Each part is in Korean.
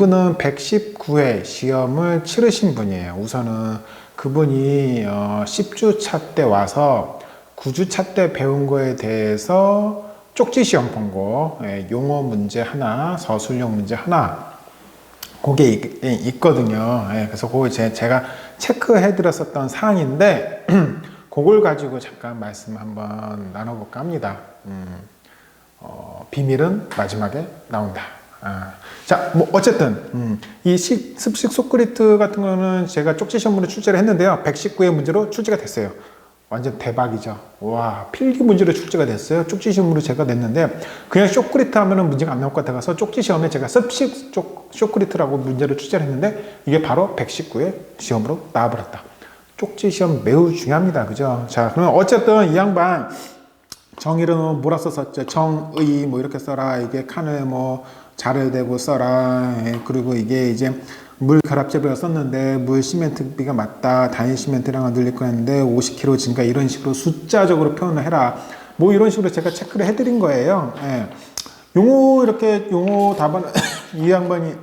이분은 119회 시험을 치르신 분이에요. 우선은 그분이 어, 10주 차 때 와서 9주 차 때 배운 거에 대해서 쪽지 시험 본 거, 예, 용어 문제 하나, 서술형 문제 하나, 그게 있, 예, 있거든요. 예, 그래서 그거 제, 제가 체크해 드렸었던 사항인데, 그걸 가지고 잠깐 말씀 한번 나눠볼까 합니다. 음, 어, 비밀은 마지막에 나온다. 아, 자, 뭐 어쨌든 음, 이 시- 습식 소크리트 같은 거는 제가 쪽지 시험으로 출제를 했는데요. 119의 문제로 출제가 됐어요. 완전 대박이죠. 와, 필기 문제로 출제가 됐어요. 쪽지 시험으로 제가 냈는데 그냥 쇼크리트 하면은 문제가 안 나올 것 같아서 쪽지 시험에 제가 습식 쪽 쇼크리트라고 문제를 출제를 했는데 이게 바로 119의 시험으로 나와버렸다. 쪽지 시험 매우 중요합니다. 그죠? 자, 그러면 어쨌든 이 양반 정의는 뭐라 썼었죠? 정의 뭐 이렇게 써라. 이게 칸을 뭐 자를 대고 써라. 예, 그리고 이게 이제 물 결합제비가 썼는데 물 시멘트비가 맞다. 단일 시멘트량을 늘릴 거였는데 50kg 증가 이런 식으로 숫자적으로 표현을 해라. 뭐 이런 식으로 제가 체크를 해드린 거예요. 예. 용어 이렇게 용어 답안 이 양반이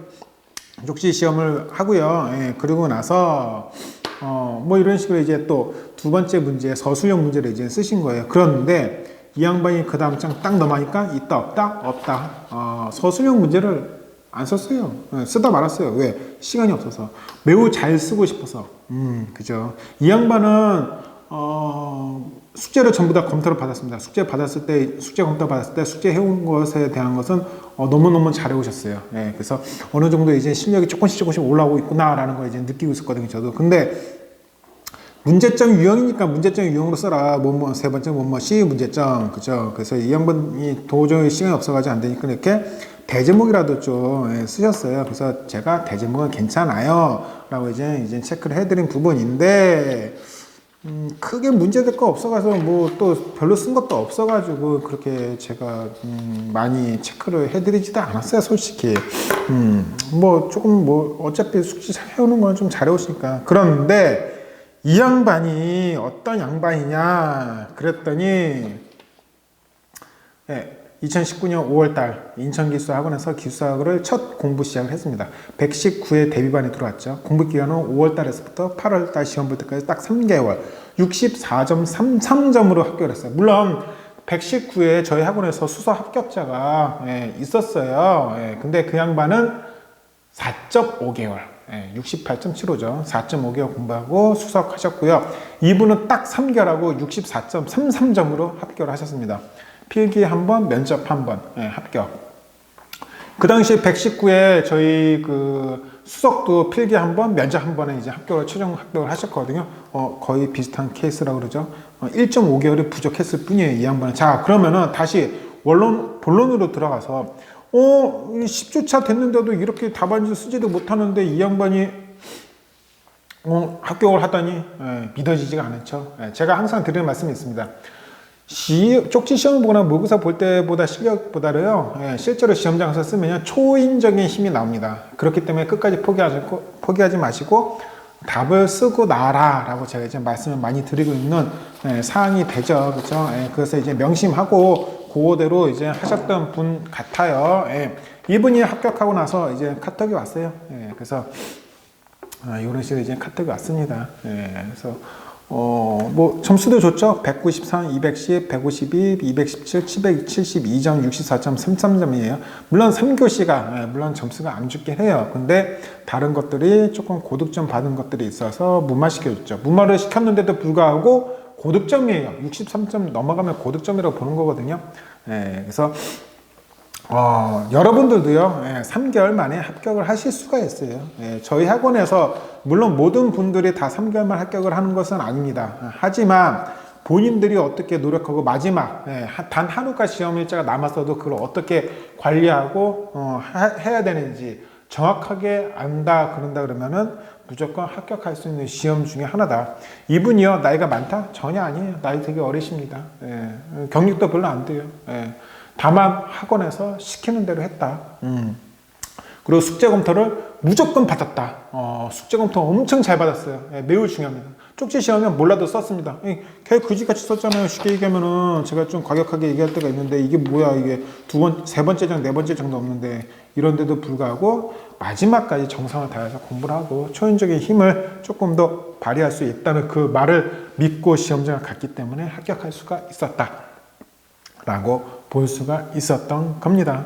쪽지 시험을 하고요. 예, 그리고 나서 어, 뭐 이런 식으로 이제 또 두 번째 문제 서술형 문제를 이제 쓰신 거예요. 그런데 이 양반이 그 다음 장 딱 넘어가니까 있다 없다 없다 어, 서술형 문제를 안 썼어요. 예, 쓰다 말았어요. 왜? 시간이 없어서 매우 잘 쓰고 싶어서. 음, 그죠. 이 양반은 어, 숙제를 전부 다 검토를 받았습니다. 숙제 받았을 때, 숙제 검토 받았을 때, 숙제 해온 것에 대한 것은 어, 너무너무 잘해 오셨어요. 예, 그래서 어느 정도 이제 실력이 조금씩 조금씩 올라오고 있구나라는 걸 이제 느끼고 있었거든요, 저도. 근데 문제점 유형이니까 문제점 유형으로 써라. 뭐 뭐 세 번째 뭐 뭐 C 문제점 그죠? 그래서 이 양반이 도저히 시간이 없어가지고 안 되니까 이렇게 대제목이라도 좀 예, 쓰셨어요. 그래서 제가 대제목은 괜찮아요 라고 이제 이제 체크를 해드린 부분인데 음, 크게 문제될 거 없어가서 뭐 또 별로 쓴 것도 없어가지고 그렇게 제가 음, 많이 체크를 해드리지도 않았어요, 솔직히. 음, 뭐 조금 뭐 어차피 숙제 잘 해오는 건 좀 잘해오시니까. 그런데 이 양반이 어떤 양반이냐 그랬더니 예, 2019년 5월달 인천기수학원에서 기수학을 첫 공부 시작을 했습니다. 119회 데뷔반에 들어왔죠. 공부 기간은 5월달에서부터 8월달 시험 볼 때까지 딱 3개월 64.33점으로 합격을 했어요. 물론 119회 저희 학원에서 수서 합격자가 예, 있었어요. 예, 근데 그 양반은 4.5개월, 예, 68.75점, 4.5개월 공부하고 수석하셨고요. 이분은 딱 3개월하고 64.33점으로 합격을 하셨습니다. 필기 한 번, 면접 한 번, 예, 합격. 그 당시 119에 저희 그 수석도 필기 한 번, 면접 한 번에 이제 합격을 최종 합격을 하셨거든요. 어, 거의 비슷한 케이스라고 그러죠. 어, 1.5개월이 부족했을 뿐이에요, 이 양반은. 자, 그러면은 다시 원론 본론으로 들어가서 어, 10주차 됐는데도 이렇게 답안지 쓰지도 못하는데 이 양반이 어, 합격을 하다니 예, 믿어지지가 않죠. 예, 제가 항상 드리는 말씀이 있습니다. 시, 쪽지 시험 보거나 모의고사 볼 때보다 실력보다도요, 예, 실제로 시험장에서 쓰면 초인적인 힘이 나옵니다. 그렇기 때문에 끝까지 포기하지, 포기하지 마시고 답을 쓰고 나라라고 제가 이제 말씀을 많이 드리고 있는 예, 사항이 되죠. 그렇죠? 예, 그래서 이제 명심하고 그대로 이제 하셨던 분 같아요. 예, 이분이 합격하고 나서 이제 카톡이 왔어요. 예, 그래서 아, 이런 식으로 이제 카톡이 왔습니다. 예, 그래서 어, 뭐 점수도 좋죠. 193, 210, 152, 217, 772점, 64.33점이에요. 물론 3교시가 예, 물론 점수가 안 좋긴 해요. 근데 다른 것들이 조금 고득점 받은 것들이 있어서 무마 시켜줬죠. 무마를 시켰는데도 불구하고 고득점이에요. 63점 넘어가면 고득점이라고 보는 거거든요. 예, 그래서 어, 여러분들도요, 예, 3개월 만에 합격을 하실 수가 있어요. 예, 저희 학원에서, 물론 모든 분들이 다 3개월만 합격을 하는 것은 아닙니다. 하지만, 본인들이 어떻게 노력하고 마지막, 예, 하- 단 한우가 시험 일자가 남았어도 그걸 어떻게 관리하고, 어, 하- 해야 되는지 정확하게 안다, 그런다 그러면은 무조건 합격할 수 있는 시험 중에 하나다. 이분이요, 나이가 많다? 전혀 아니에요. 나이 되게 어리십니다. 예, 경력도 별로 안 돼요. 예. 다만 학원에서 시키는 대로 했다. 음. 그리고 숙제 검토를 무조건 받았다. 어, 숙제 검토 엄청 잘 받았어요. 예, 매우 중요합니다. 쪽지 시험은 몰라도 썼습니다. 이, 걔 그지같이 썼잖아요. 쉽게 얘기하면은 제가 좀 과격하게 얘기할 때가 있는데 이게 뭐야 이게 두 번, 세 번째 장, 네 번째 장도 없는데 이런데도 불구하고 마지막까지 정성을 다해서 공부를 하고 초인적인 힘을 조금 더 발휘할 수 있다는 그 말을 믿고 시험장을 갔기 때문에 합격할 수가 있었다. 라고 볼 수가 있었던 겁니다.